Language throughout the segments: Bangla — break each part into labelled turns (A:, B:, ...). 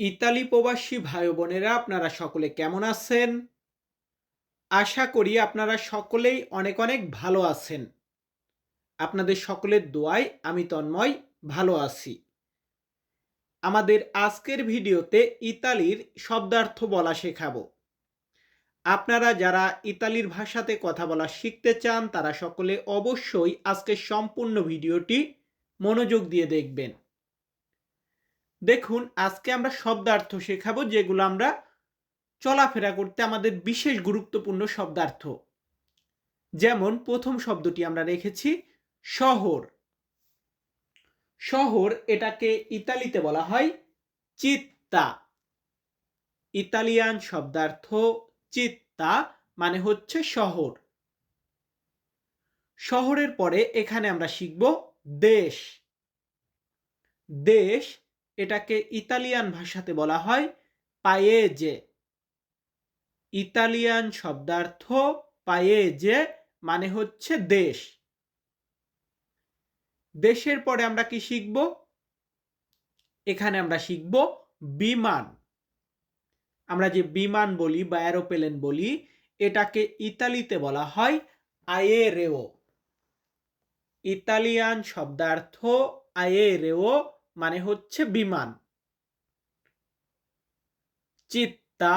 A: ইতালি প্রবাসী ভাই বোনেরা, আপনারা সকলে কেমন আছেন? আশা করি আপনারা সকলেই অনেক অনেক ভালো আছেন। আপনাদের সকলের দোয়ায় আমি তন্ময়, ভালো আছি। আমাদের আজকের ভিডিওতে ইতালির শব্দার্থ বলা শেখাবো। আপনারা যারা ইতালির ভাষাতে কথা বলা শিখতে চান, তারা সকলে অবশ্যই আজকের সম্পূর্ণ ভিডিওটি মনোযোগ দিয়ে দেখবেন। দেখুন, আজকে আমরা শব্দার্থ শেখাবো, যেগুলো আমরা চলাফেরা করতে আমাদের বিশেষ গুরুত্বপূর্ণ শব্দার্থ। যেমন, প্রথম শব্দটি আমরা রেখেছি, শহর। শহর এটাকে ইতালিতে বলা হয় চিত্তা। ইতালিয়ান শব্দার্থ চিত্তা মানে হচ্ছে শহর। শহরের পরে এখানে আমরা শিখব দেশ। দেশ এটাকে ইতালিয়ান ভাষাতে বলা হয় পায়েজে ইতালিয়ান শব্দার্থ পায়ে পায়েজে মানে হচ্ছে দেশ। দেশের পরে আমরা কি শিখব? এখানে আমরা শিখব বিমান। আমরা যে বিমান বলি বা অ্যারোপ্লেন বলি, এটাকে ইতালিতে বলা হয় আয়েরেও ইতালিয়ান শব্দার্থ আয়েরেও মানে হচ্ছে বিমান। চিত্তা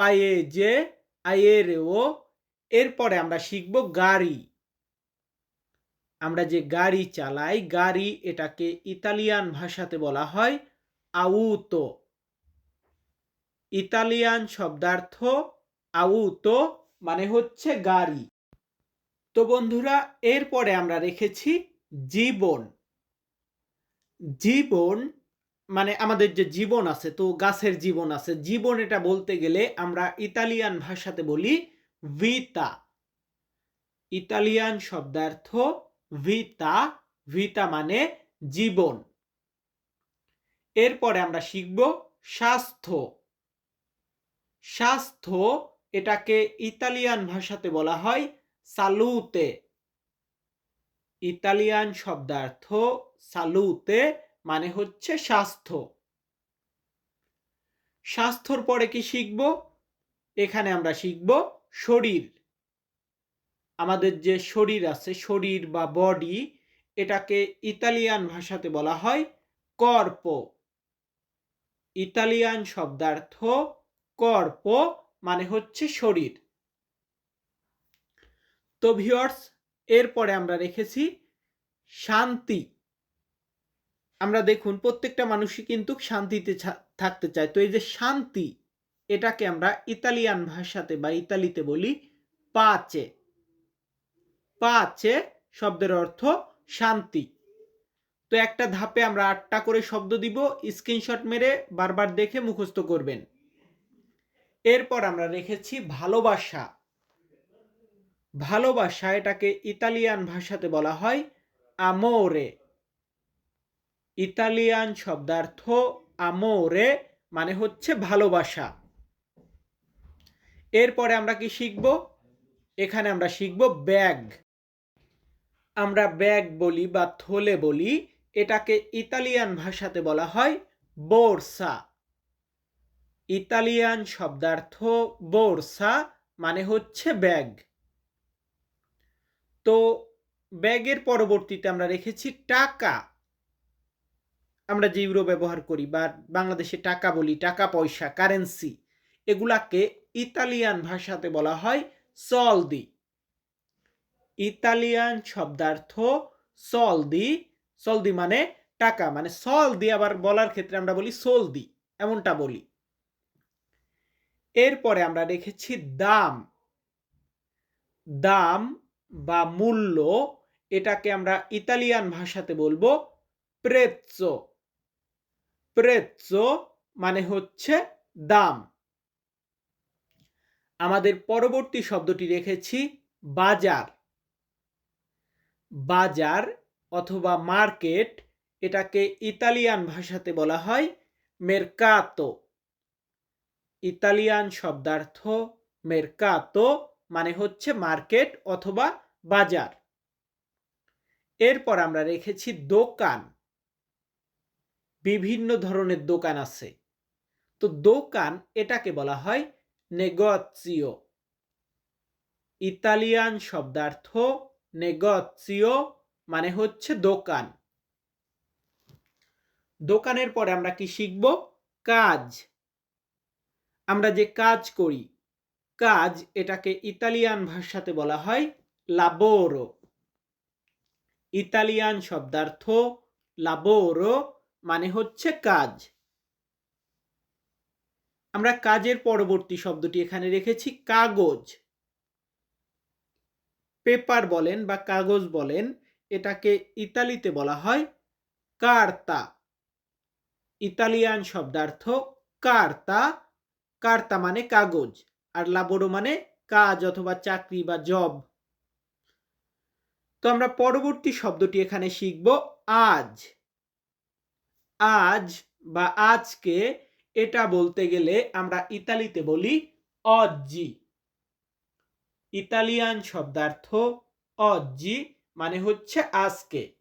A: পায়ে যে পায়েজে ও। এরপরে আমরা শিখব গাড়ি। আমরা যে গাড়ি চালাই, গাড়ি এটাকে ইতালিয়ান ভাষাতে বলা হয় আউতো। ইতালিয়ান শব্দার্থ আউতো মানে হচ্ছে গাড়ি। তো বন্ধুরা, এরপরে আমরা রেখেছি জীবন। জীবন মানে আমাদের যে জীবন আছে, তো গাছের জীবন আছে। জীবন এটা বলতে গেলে আমরা ইতালিয়ান ভাষাতে বলি ভিতা ইতালিয়ান শব্দার্থ ভিতা ভিতা মানে জীবন। এরপরে আমরা শিখব স্বাস্থ্য। স্বাস্থ্য এটাকে ইতালিয়ান ভাষাতে বলা হয় সালুতে ইতালিয়ান শব্দার্থ সালুতে মানে হচ্ছে স্বাস্থ্য। স্বাস্থ্যর পরে কি শিখব? এখানে আমরা শিখব শরীর। আমাদের যে শরীর আছে, শরীর বা বডি এটাকে ইতালিয়ান ভাষাতে বলা হয় কর্প ইতালিয়ান শব্দার্থ কর্প মানে হচ্ছে শরীর। তো ভিওর্স এরপরে আমরা রেখেছি শান্তি। আমরা দেখুন, প্রত্যেকটা মানুষই কিন্তু শান্তিতে থাকতে চায়। তো এই যে শান্তি, এটাকে আমরা ইতালিয়ান ভাষাতে বা ইতালিতে বলি পাচে। পাচে শব্দের অর্থ শান্তি। তো একটা ধাপে আমরা আটটা করে শব্দ দিব, স্ক্রিনশট মেরে বারবার দেখে মুখস্থ করবেন। এরপর আমরা রেখেছি ভালোবাসা। ভালোবাসা এটাকে ইতালিয়ান ভাষাতে বলা হয় আমোরে ইতালিয়ান শব্দার্থ আমোরে মানে হচ্ছে ভালোবাসা। এরপরে আমরা কি শিখব? এখানে আমরা শিখব ব্যাগ। আমরা ব্যাগ বলি বা থলে বলি, এটাকে ইতালিয়ান ভাষাতে বলা হয় বোরসা ইতালিয়ান শব্দার্থ বোরসা মানে হচ্ছে ব্যাগ। তো ব্যাগের পরবর্তীতে আমরা রেখেছি টাকা। আমরা যে ইউরো ব্যবহার করি বা বাংলাদেশে টাকা বলি, টাকা, পয়সা কারেন্সি এগুলাকে ইতালিয়ান ভাষাতে বলা হয় সলদি ইতালিয়ান শব্দার্থ সলদি সলদি মানে টাকা মানে সলদি আবার বলার ক্ষেত্রে আমরা বলি সলদি এমনটা বলি। এরপরে আমরা রেখেছি দাম। দাম বা মূল্য, এটাকে আমরা ইতালিয়ান ভাষাতে বলব প্রেৎসো প্রেৎসো মানে হচ্ছে দাম। আমাদের পরবর্তী শব্দটি রেখেছি বাজার। বাজার অথবা মার্কেট এটাকে ইতালিয়ান ভাষাতে বলা হয় মেরকাতো ইতালিয়ান শব্দার্থ মেরকাতো মানে হচ্ছে মার্কেট অথবা বাজার। এরপর আমরা রেখেছি দোকান। বিভিন্ন ধরনের দোকান আছে। তো দোকান এটাকে বলা হয় নেগোচিও ইতালিয়ান শব্দার্থ নেগোচিও মানে হচ্ছে দোকান। দোকানের পরে আমরা কি শিখব? কাজ। আমরা যে কাজ করি, কাজ এটাকে ইতালিয়ান ভাষাতে বলা হয় লাবোরো। ইতালিয়ান শব্দার্থ লাবোরো মানে হচ্ছে কাজ। আমরা কাজের পরবর্তী শব্দটি এখানে রেখেছি, কাগজ। পেপার বলেন বা কাগজ বলেন, এটাকে ইতালিতে বলা হয় কার্তা। ইতালিয়ান শব্দার্থ কার্তা। কার্তা মানে কাগজ, আর লাবোরো মানে কাজ অথবা চাকরি বা জব। তো আমরা পরবর্তী শব্দটি এখানে শিখব, আজ। আজ বা আজকে এটা বলতে গেলে আমরা ইতালিতে বলি অজ্জি। ইতালিয়ান শব্দার্থ অজ্জি মানে হচ্ছে আজকে।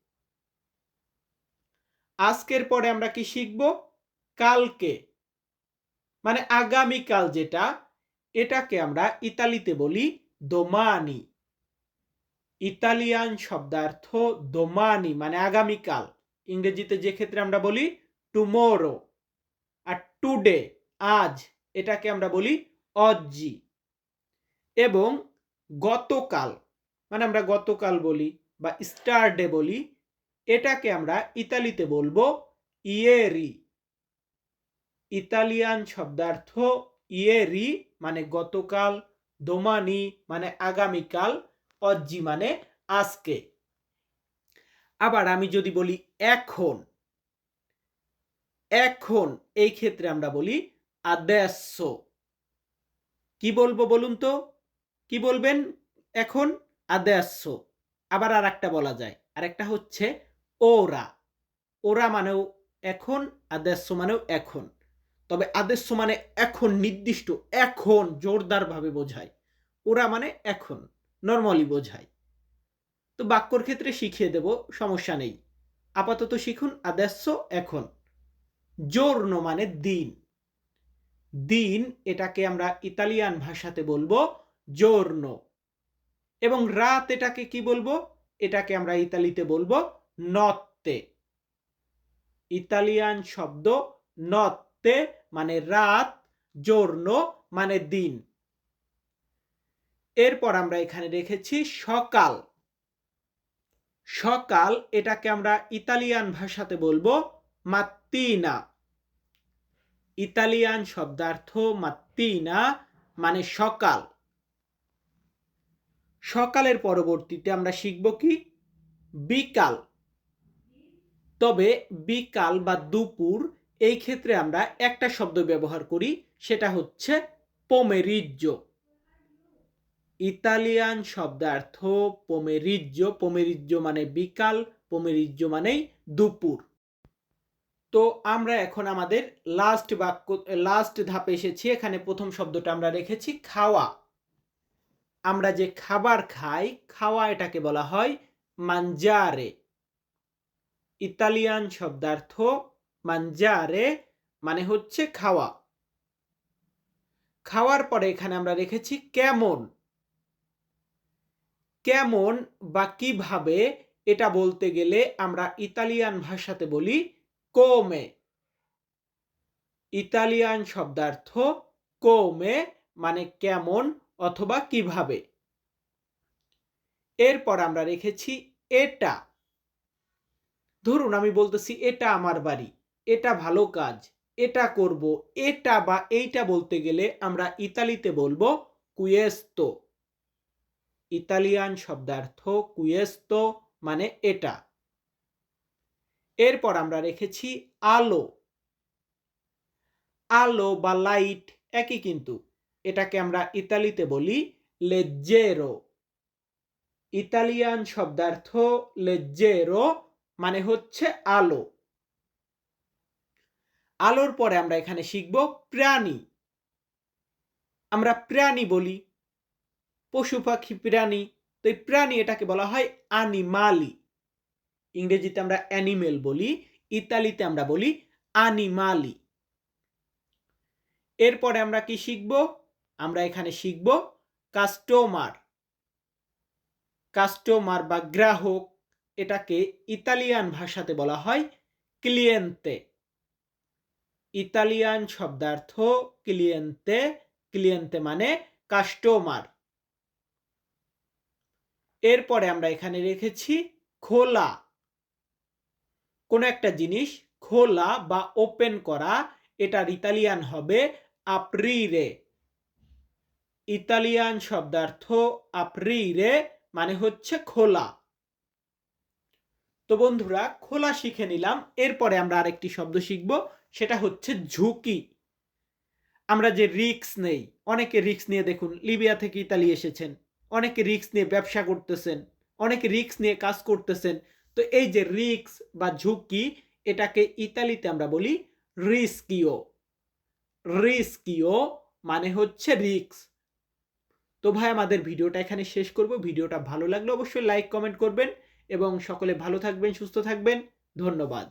A: আজকের পরে আমরা কি শিখব? কালকে। মানে আগামীকাল যেটা, এটাকে আমরা ইতালিতে বলি দোমানি। ইতালিয়ান শব্দার্থ দোমানি মানে আগামীকাল। ইংরেজিতে যে ক্ষেত্রে আমরা বলি টুমোরো আর টুডে আজ, এটাকে আমরা বলি অজ্জি। এবং গতকাল মানে আমরা গতকাল বলি বা স্টারডে বলি, এটাকে আমরা ইতালিতে বলব ইয়েরি ইতালিয়ান শব্দার্থ ইয়েরি মানে গতকাল দোমানি মানে আগামীকাল, অজ্জি মানে আজকে। আবার আমি যদি বলি এখন এখন এই ক্ষেত্রে আমরা বলি আদেশ। কি বলব বলুন তো? কি বলবেন এখন? আদেশ। আবার আর একটা বলা যায়। আর একটা হচ্ছে ওরা। ওরা মানেও এখন, আদেশ মানেও এখন। তবে আদেশ মানে এখন, নির্দিষ্ট এখন, জোরদারভাবে বোঝায়। ওরা মানে এখন নর্মালি বোঝায়। তো বাক্যর ক্ষেত্রে শিখিয়ে দেব, সমস্যা নেই। আপাতত শিখুন আদেশ এখন। জোর্ণ মানে দিন। দিন এটাকে আমরা ইতালিয়ান ভাষাতে বলব জোর্ণ এবং রাত এটাকে কি বলব? এটাকে আমরা ইতালিতে বলব নত্তে। ইতালিয়ান শব্দ নত্তে মানে রাত জোর্ণ মানে দিন। এরপর আমরা এখানে রেখেছি সকাল। সকাল, এটাকে আমরা ইতালিয়ান ভাষাতে বলব মাত্তিনা। ইতালিয়ান শব্দার্থ মাত্তিনা মানে সকাল। সকালের পরবর্তীতে আমরা শিখব কি? বিকাল। তবে বিকাল বা দুপুর, এই ক্ষেত্রে আমরা একটা শব্দ ব্যবহার করি, সেটা হচ্ছে পোমেরিজ্য ইতালিয়ান শব্দার্থ পোমেরিজ্য পোমেরিজ্য মানে বিকাল পোমেরিজ্য মানেই দুপুর। তো আমরা এখন আমাদের লাস্ট বাক্য লাস্ট ধাপে এসেছি। এখানে প্রথম শব্দটা আমরা রেখেছি, খাওয়া। আমরা যে খাবার খাই, খাওয়া এটাকে বলা হয় মাঞ্জারে ইতালিয়ান শব্দার্থ মাঞ্জারে মানে হচ্ছে খাওয়া। খাওয়ার পরে এখানে আমরা রেখেছি কেমন কেমন বা কীভাবে এটা বলতে গেলে আমরা ইতালিয়ান ভাষাতে বলি কোমে ইতালিয়ান শব্দার্থ কোমে মানে কেমন অথবা কীভাবে। এরপর আমরা রেখেছি এটা। ধরুন আমি বলতেছি, এটা আমার বাড়ি, এটা ভালো কাজ, এটা করব, এটা বা এইটা বলতে গেলে আমরা ইতালিতে বলব কুয়েস্তো ইতালিয়ান শব্দার্থ কুয়েস্তো মানে এটা। এরপর আমরা রেখেছি আলো। আলো বা লাইট একই কিন্তু। এটাকে আমরা ইতালিতে বলি লেজ্জেরো। ইতালিয়ান শব্দার্থ লেজ্জেরো মানে হচ্ছে আলো। আলোর পরে আমরা এখানে শিখব প্রাণী। আমরা প্রাণী বলি পশু পাখি, প্রাণী, তো এই প্রাণী এটাকে বলা হয় আনিমালি ইংরেজিতে আমরা অ্যানিমেল বলি, ইতালিতে আমরা বলি আনিমালি এরপরে আমরা কি শিখব? আমরা এখানে শিখব কাস্টমার কাস্টমার বা গ্রাহক, এটাকে ইতালিয়ান ভাষাতে বলা হয় ক্লিয়েন্তে ইতালিয়ান শব্দার্থ ক্লিয়েন্তে ক্লিয়েন্তে মানে কাস্টমার এরপরে আমরা এখানে রেখেছি খোলা। কোনো একটা জিনিস খোলা বা ওপেন করা এটার ইতালিয়ান হবে আপ্রিরে ইতালিয়ান শব্দার্থ আপ্রিরে মানে হচ্ছে খোলা। তো বন্ধুরা, খোলা শিখে নিলাম, এরপরে আমরা আরেকটি শব্দ শিখব, সেটা হচ্ছে ঝুঁকি। আমরা যে রিক্স নেই, অনেকে রিক্স নিয়ে দেখুন, লিবিয়া থেকে ইতালি এসেছেন। অনেকে রিক্স নিয়ে ব্যবসা করতেছেন, অনেকে রিক্স নিয়ে কাজ করতেছেন। তো এই যে রিক্স বা ঝুঁকি, এটাকে ইতালিতে আমরা বলি রিস্কিও রিস্কিও মানে হচ্ছে রিক্স তো ভাই, আমাদের ভিডিওটা এখানে শেষ করব। ভিডিওটা ভালো লাগলে অবশ্যই লাইক কমেন্ট করবেন এবং সকলে ভালো থাকবেন, সুস্থ থাকবেন। ধন্যবাদ।